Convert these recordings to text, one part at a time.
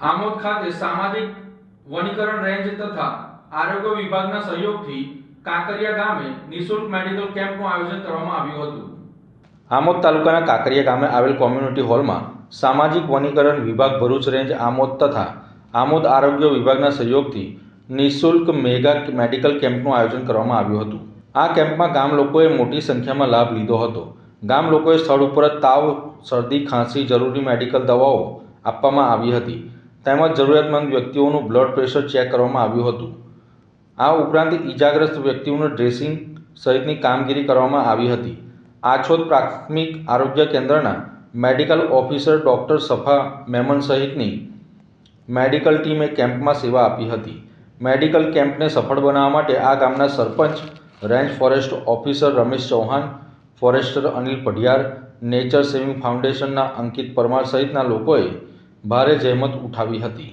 આમોદ ખાતે સામાજિક વનીકરણ રેન્જ તથા આરોગ્ય વિભાગના સહયોગથી કાંકરિયા ગામે નિઃશુલ્ક મેડિકલ કેમ્પનું આયોજન કરવામાં આવ્યું હતું. આમોદ તાલુકાના કાંકરિયા ગામે આવેલ કોમ્યુનિટી હોલમાં સામાજિક વનીકરણ વિભાગ ભરૂચ રેન્જ આમોદ તથા આમોદ આરોગ્ય વિભાગના સહયોગથી નિઃશુલ્ક મેગા મેડિકલ કેમ્પનું આયોજન કરવામાં આવ્યું હતું. આ કેમ્પમાં ગામ લોકોએ મોટી સંખ્યામાં લાભ લીધો હતો. ગામ લોકોએ સ્થળ ઉપર તાવ, શરદી, ખાંસી, જરૂરી મેડિકલ દવાઓ આપવામાં આવી હતી. તેમજ જરૂરિયાતમંદ વ્યક્તિઓનું બ્લડ પ્રેશર ચેક કરવામાં આવ્યું હતું. આ ઉપરાંત ઈજાગ્રસ્ત વ્યક્તિઓનું ડ્રેસિંગ સહિતની કામગીરી કરવામાં આવી હતી. આછોદ પ્રાથમિક આરોગ્ય કેન્દ્રના medical officer doctor Safa Memon સહિતની મેડિકલ ટીમે કેમ્પમાં સેવા આપી હતી. મેડિકલ કેમ્પને સફળ બનાવવા માટે આ ગામના સરપંચ range forest officer Ramesh Chauhan forester Anil Padhiyar nature saving ફાઉન્ડેશનના અંકિત પરમાર સહિતના લોકોએ ભારે જહેમત ઉઠાવી હતી.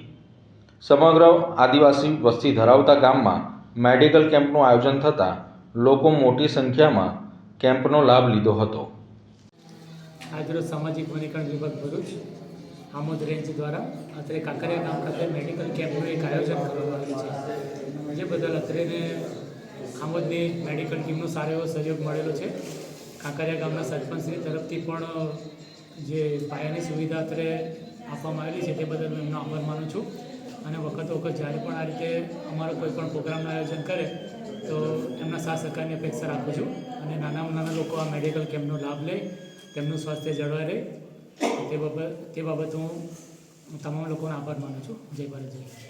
સમગ્ર આદિવાસી વસ્તી ધરાવતા ગામમાં મેડિકલ કેમ્પનું આયોજન થતાં લોકો મોટી સંખ્યામાં કેમ્પનો લાભ લીધો હતો. આજરોજ સામાજિક વનીકરણ વિભાગ ભરૂચ, આમોદ રેન્જ દ્વારા અત્રે કાંકરિયા ગામ ખાતે મેડિકલ કેમ્પનું એક આયોજન કરવામાં આવ્યું છે. જે બદલ અત્રેને આમોદની મેડિકલ ટીમનો સારો એવો સહયોગ મળેલો છે. કાંકરિયા ગામના સરપંચની તરફથી પણ જે પાયાની સુવિધા અત્રે આપવામાં આવેલી છે તે બદલ હું એમનો આભાર માનું છું. અને વખત વખત જ્યારે પણ આ રીતે અમારો કોઈ પણ પ્રોગ્રામનું આયોજન કરે, તો એમના સાથ સહકારની અપેક્ષા રાખું છું. અને નાનામાં નાના લોકો આ મેડિકલ કેમ્પનો લાભ લે, તેમનું સ્વાસ્થ્ય જળવાઈ રહે. તે બાબત તે બાબત હું તમામ લોકોનો આભાર માનું છું. જય ભારત, જય.